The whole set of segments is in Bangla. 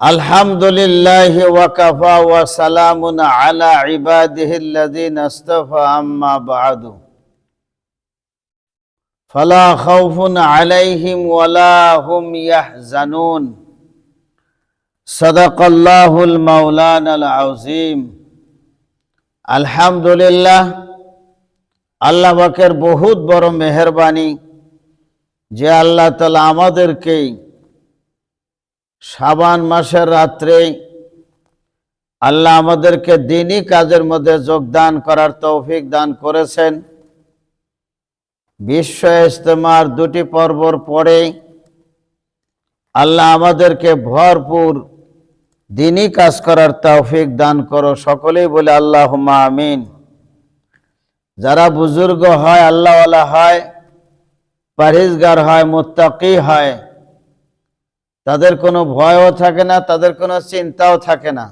আলহামদুলিল্লাহ ওয়াকাফা ওয়া সালামুন আলা ইবাদিহিল্লাযিনা ইসতাফা আম্মা বা'দু। ফালা খাউফুন আলাইহিম ওয়ালা হুম ইয়াহজানুন। সাদাকাল্লাহুল মাওলানাল আযীম। আলহামদুলিল্লাহ, আল্লাহ পাকের বহুত বড় মেহেরবানি যে আল্লাহ তাআলা আমাদেরকেই সাবান মাসের রাত্রে আল্লাহ আমাদেরকে দিনই কাজের মধ্যে যোগদান করার তৌফিক দান করেছেন। বিশ্ব ইজতেমার দুটি পর্বর পরে আল্লাহ আমাদেরকে ভরপুর দিনই কাজ করার তৌফিক দান করো সকলেই বলে আল্লাহ আমিন। যারা বুজুর্গ হয়, আল্লাহওয়ালা হয় পারিজগার হয়, মোত্তাকি হয় তাদের কোনো ভয়ও থাকে না, তাদের কোনো চিন্তাও থাকে না।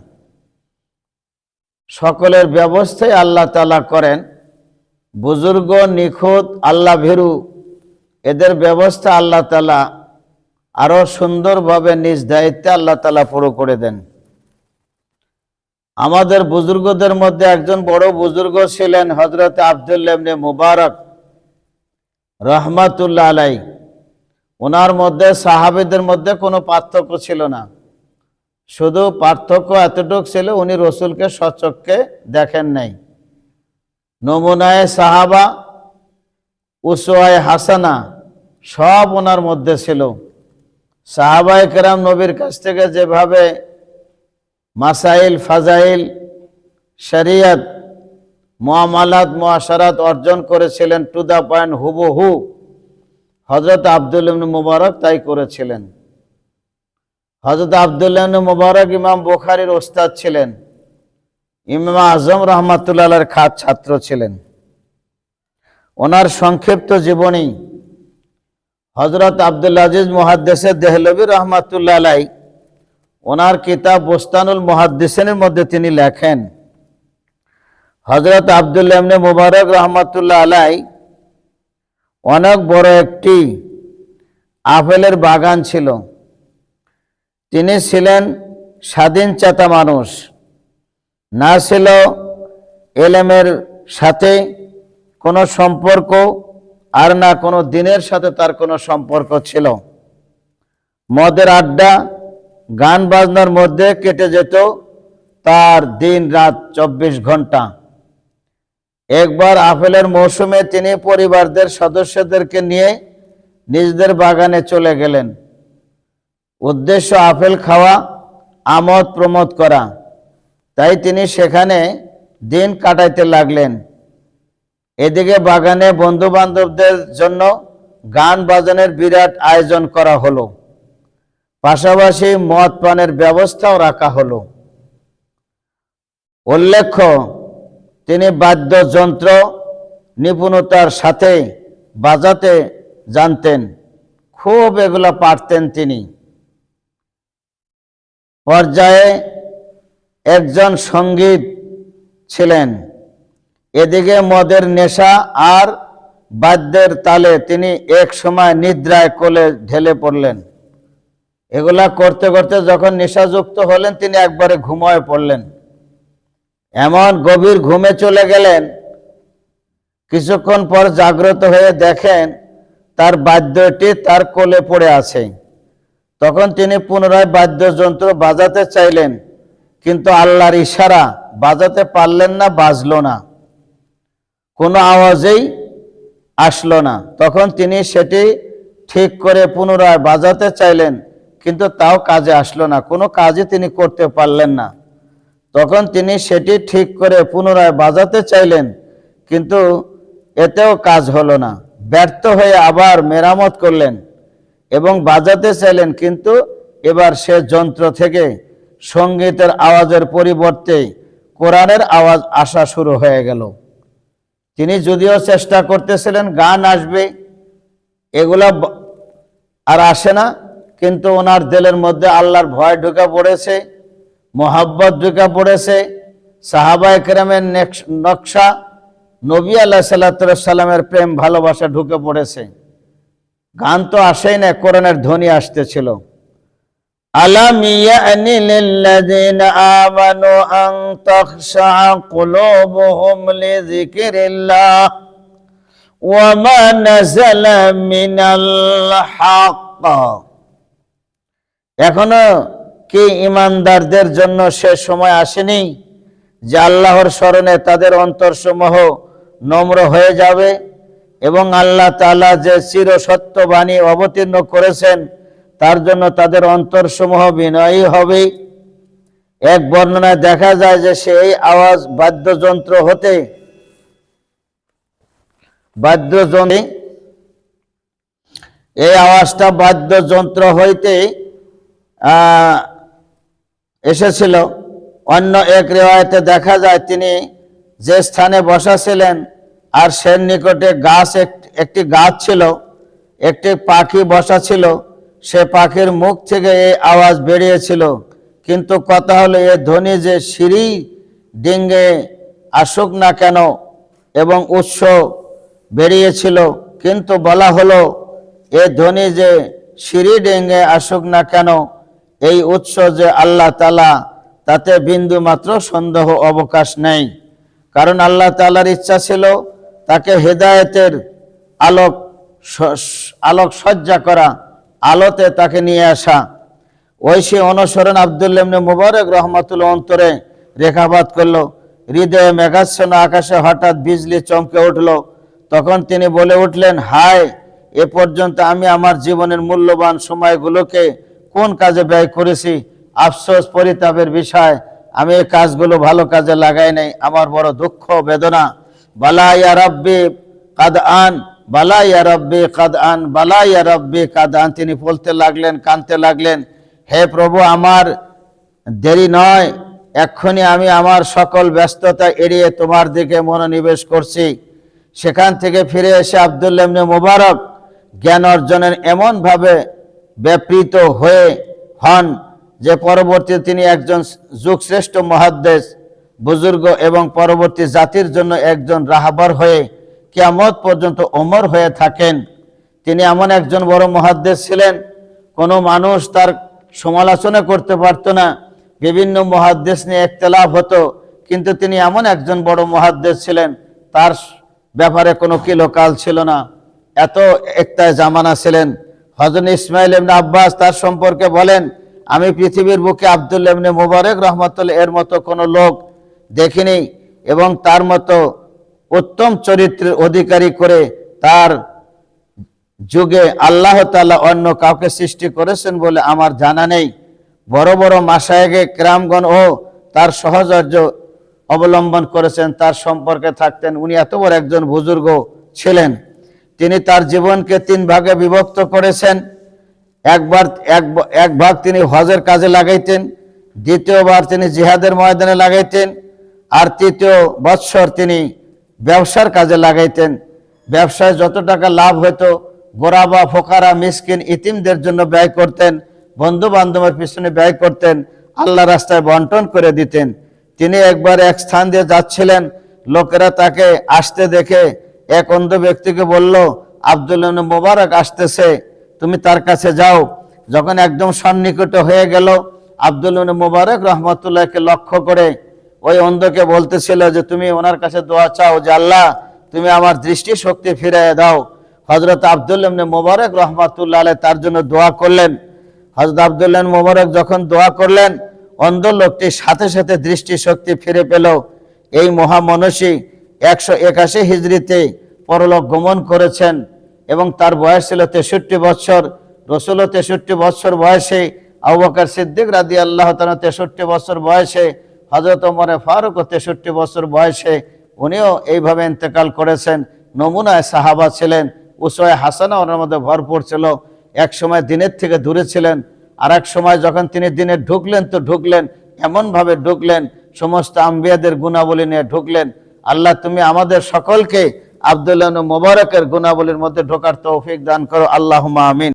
সকলের ব্যবস্থাই আল্লাহ তালা করেন। বুজুর্গ, নিখুঁত, আল্লাহ ভেরু, এদের ব্যবস্থা আল্লাহ তালা আরও সুন্দরভাবে নিজ দায়িত্বে আল্লাহ তালা পুরো করে দেন। আমাদের বুজুর্গদের মধ্যে একজন বড় বুজুর্গ ছিলেন হজরত আবদুল্লাবনে মুবারক রহমাতুল্লাহ আলাই ওনার মধ্যে, সাহাবিদের মধ্যে কোনো পার্থক্য ছিল না। শুধু পার্থক্য এতটুক ছিল, উনি রসুলকে সচককে দেখেন নাই। নমুনায় সাহাবা উসোয়ায় হাসানা সব ওনার মধ্যে ছিল। সাহাবায় কেরাম নবীর কাছ থেকে যেভাবে মাসাইল, ফাজাইল, শরিয়ত মোয়ামালাত মোয়াশারাত অর্জন করেছিলেন, টু দ্য পয়েন্ট হুবহু হজরত আবদুল মুবারক তাই করেছিলেন। হজরত আবদুল্লাহ মুবারক ইমাম বুখারীর ওস্তাদ ছিলেন। ইমাম আজম রহমাতুল্লাহর খাত ছাত্র ছিলেন। ওনার সংক্ষিপ্ত জীবনী হজরত আব্দুল আজিজ মুহাদ্দেসের দেহলবী রহমাতুল্লাহ ওনার কিতাব বোস্তানুল মুহাদ্দিসেনের মধ্যে তিনি লেখেন। হজরত আবদুল্লাহ মুবারক রহমাতুল্লাহ আলাই অনেক বড় একটি আপেলের বাগান ছিল। তিনি ছিলেন স্বাধীন চেতা মানুষ। না ছিল এলেমের সাথে কোনো সম্পর্ক আর না কোনো দিনের সাথে তার কোনো সম্পর্ক ছিল। মদের আড্ডা, গান বাজনার মধ্যে কেটে যেত তার দিন রাত চব্বিশ ঘণ্টা। একবার আপেলের মৌসুমে তিনি পরিবারদের সদস্যদেরকে নিয়ে নিজেদের বাগানে চলে গেলেন। উদ্দেশ্য আপেল খাওয়া, আমোদ প্রমোদ করা। তাই তিনি সেখানে দিন কাটাইতে লাগলেন। এদিকে বাগানে বন্ধু বান্ধবদের জন্য গান বাজানের বিরাট আয়োজন করা হলো। পাশাপাশি মদ পানের ব্যবস্থাও রাখা হলো। উল্লেখ্য তিনি বাদ্যযন্ত্র নিপুণতার সাথে বাজাতে জানতেন। খুব এগুলো পারতেন তিনি। পর্যায়ে একজন সংগীত ছিলেন। এদিকে মদের নেশা আর বাদ্যের তালে তিনি এক সময় নিদ্রায় কোলে ঢেলে পড়লেন। এগুলা করতে করতে যখন নেশাযুক্ত হলেন, তিনি একবারে ঘুমায় পড়লেন। এমন গভীর ঘুমে চলে গেলেন, কিছুক্ষণ পর জাগ্রত হয়ে দেখেন তার বাদ্যটি তার কোলে পড়ে আছে। তখন তিনি পুনরায় বাদ্যযন্ত্র বাজাতে চাইলেন, কিন্তু আল্লাহর ইশারা বাজাতে পারলেন না, বাজলো না। কোনো আওয়াজেই আসলো না। তখন তিনি সেটি ঠিক করে পুনরায় বাজাতে চাইলেন, কিন্তু তাও কাজে আসলো না। কোনো কাজই তিনি করতে পারলেন না। তখন তিনি সেটি ঠিক করে পুনরায় বাজাতে চাইলেন, কিন্তু এতেও কাজ হলো না। ব্যর্থ হয়ে আবার মেরামত করলেন এবং বাজাতে চাইলেন, কিন্তু এবার সে যন্ত্র থেকে সঙ্গীতের আওয়াজের পরিবর্তে কোরআনের আওয়াজ আসা শুরু হয়ে গেল। তিনি যদিও চেষ্টা করতেছিলেন, গান আসবে, এগুলা আর আসে না, কিন্তু ওনার দিলের মধ্যে আল্লাহর ভয় ঢুকে পড়েছে। মোহাব্বত ঢুকে পড়েছে সাহাবা একরামের নকশা নবী আল্লাহ সাল্লাহ সাল্লামের প্রেম ভালোবাসা ঢুকে পড়েছে গান তো আসেই না কোরআনের ধ্বনি আসতেছিল ألم يأن للذين آمنوا أن تخشع قلوبهم لذكر الله وما نزل من الحق এখনো কি ইমানদারদের জন্য সে সময় আসেনি যে আল্লাহর স্মরণে তাদের অন্তরসমূহ নম্র হয়ে যাবে এবং আল্লাহ তাআলা যে চির সত্য বাণী অবতীর্ণ করেছেন, তার জন্য তাদের অন্তরসমূহ বিনয়ী হবে। এক বর্ণনায় দেখা যায় যে সেই আওয়াজ বাদ্যযন্ত্র হতে বাদ্যযন্ত্রে এই আওয়াজটা বাদ্যযন্ত্র হইতে এসেছিল। অন্য এক রেওয়ায়তে দেখা যায় তিনি যে স্থানে বসা ছিলেন আর সে নিকটে গাছ এক- একটি গাছ ছিল, একটি পাখি বসা ছিল, সে পাখির মুখ থেকে এই আওয়াজ বেরিয়েছিল। কিন্তু কথা হলো, এ ধ্বনি যে সিঁড়ি ডিঙ্গে আসুক না কেন এবং উৎস বেরিয়েছিল, কিন্তু বলা হলো, এ ধ্বনি যে সিঁড়ি ডেঙ্গে আসুক না কেন এই উৎস যে আল্লাহ তালা তাতে বিন্দু মাত্র সন্দেহ অবকাশ নেই। কারণ আল্লাহ তালার ইচ্ছা ছিল তাকে হেদায়েতের আলোক আলোক সজ্জা করা, আলোতে তাকে নিয়ে আসা। সে অনুসরণ আবদুল্লামনে মুবারক রহমাতুল অন্তরে রেখাপাত করল। হৃদয়ে মেঘাচ্ছন্ন আকাশে হঠাৎ বিজলি চমকে উঠল। তখন তিনি বলে উঠলেন, হায়, এ পর্যন্ত আমি আমার জীবনের মূল্যবান সময়গুলোকে কোন কাজে ব্যয় করেছি? আফসোস, পরিতাপের বিষয়। আমি এই কাজগুলো ভালো কাজে লাগাই নাই। আমার বড় দুঃখ, বেদনা। বালা রব্বি কাদ আন বালা রব্বি কাদ আন বালা রব্বি কাদ আন তিনি বলতে লাগলেন, কানতে লাগলেন, হে প্রভু, আমার দেরি নয়। এক্ষুনি আমি আমার সকল ব্যস্ততা এড়িয়ে তোমার দিকে মনোনিবেশ করছি। সেখান থেকে ফিরে এসে আবদুল্লাহ মোবারক জ্ঞান অর্জনের এমনভাবে ব্যাপৃত হয়ে হন। যে পরবর্তী তিনি একজন যুগশ্রেষ্ঠ মহাদ্দেশ, বুজুর্গ এবং পরবর্তী জাতির জন্য একজন রাহাবার হয়ে কিয়ামত পর্যন্ত অমর হয়ে থাকেন। তিনি এমন একজন বড় মহাদ্দেশ ছিলেন, কোনো মানুষ তার সমালোচনা করতে পারতো না, বিভিন্ন মহাদ্দেশ নিয়ে একতলাভ হতো, কিন্তু তিনি এমন একজন বড় মহাদ্দেশ ছিলেন, তার ব্যাপারে কোনো কিলোকাল ছিল না। এত একটায় জামানা ছিলেন হজরত ইসমাইল এমনি আব্বাস তার সম্পর্কে বলেন, আমি পৃথিবীর বুকে আবদুল এমনি মুবারক রহমতুল্লাহ এর মতো কোনো লোক দেখিনি এবং তার মতো উত্তম চরিত্রের অধিকারী করে তার যুগে আল্লাহ তাআলা অন্য কাউকে সৃষ্টি করেছেন বলে আমার জানা নেই। বড় বড় মাসায়েগে ক্রামগণ ও তার সহচর্য অবলম্বন করেছেন। তার সম্পর্কে থাকতেন। উনি এত বড় একজন বুজুর্গ ছিলেন। তিনি তার জীবনকে তিন ভাগে বিভক্ত করেছেন। একবার এক ভাগ তিনি হজের কাজে লাগাইতেন দ্বিতীয়বার তিনি জিহাদের ময়দানে লাগাইতেন, আর তৃতীয় বৎসর তিনি ব্যবসার কাজে লাগাইতেন। ব্যবসায় যত টাকা লাভ হতো গোরাবা, ফোকারা, মিসকিন, ইতিমদের জন্য ব্যয় করতেন বন্ধু বান্ধবের পিছনে ব্যয় করতেন আল্লাহ রাস্তায় বন্টন করে দিতেন। তিনি একবার এক স্থান দিয়ে যাচ্ছিলেন, লোকেরা তাকে আসতে দেখে এক অন্ধ ব্যক্তিকে বলল, আব্দুল মোবারক আসতেছে, তুমি তার কাছে যাও। যখন একদম সন্নিকট হয়ে গেল, আব্দুল মোবারক রহমতুল্লাহকে লক্ষ্য করে ওই অন্ধকে বলতেছিল যে, তুমি ওনার কাছে দোয়া চাও যে, আল্লাহ, তুমি আমার দৃষ্টি শক্তি ফিরিয়ে দাও। হজরত আবদুল্লাহ মোবারক রহমতুল্লাহ তার জন্য দোয়া করলেন। হজরত আবদুল্লাহ মোবারক যখন দোয়া করলেন, অন্ধ লোকটি সাথে সাথে দৃষ্টি শক্তি ফিরে পেল। এই মহামনসী একশো একাশি হিজড়িতে পরলোক গমন করেছেন এবং তার বয়স ছিল তেষট্টি বছর। রসুলও তেষট্টি বছর বয়সে, আবু বকর সিদ্দিক রাদি আল্লাহ তালা তেষট্টি বছর বয়সে হজরত ওমরে ফারুক তেষট্টি বছর বয়সে উনিও এইভাবে ইন্তেকাল করেছেন। নমুনায় সাহাবা ছিলেন উসয় হাসানা ওনার মধ্যে ভরপুর ছিল। এক সময় দিনের থেকে দূরে ছিলেন আর এক সময় যখন তিনি দিনে ঢুকলেন তো ঢুকলেন, এমনভাবে ঢুকলেন, সমস্ত আম্বিয়াদের গুণাবলী নিয়ে ঢুকলেন। আল্লাহ তুমি আমাদের সকলকে আবদুল্লাহ মুবারকের গুণাবলীর মধ্যে ঢোকার তৌফিক দান করো। আল্লাহ আমিন।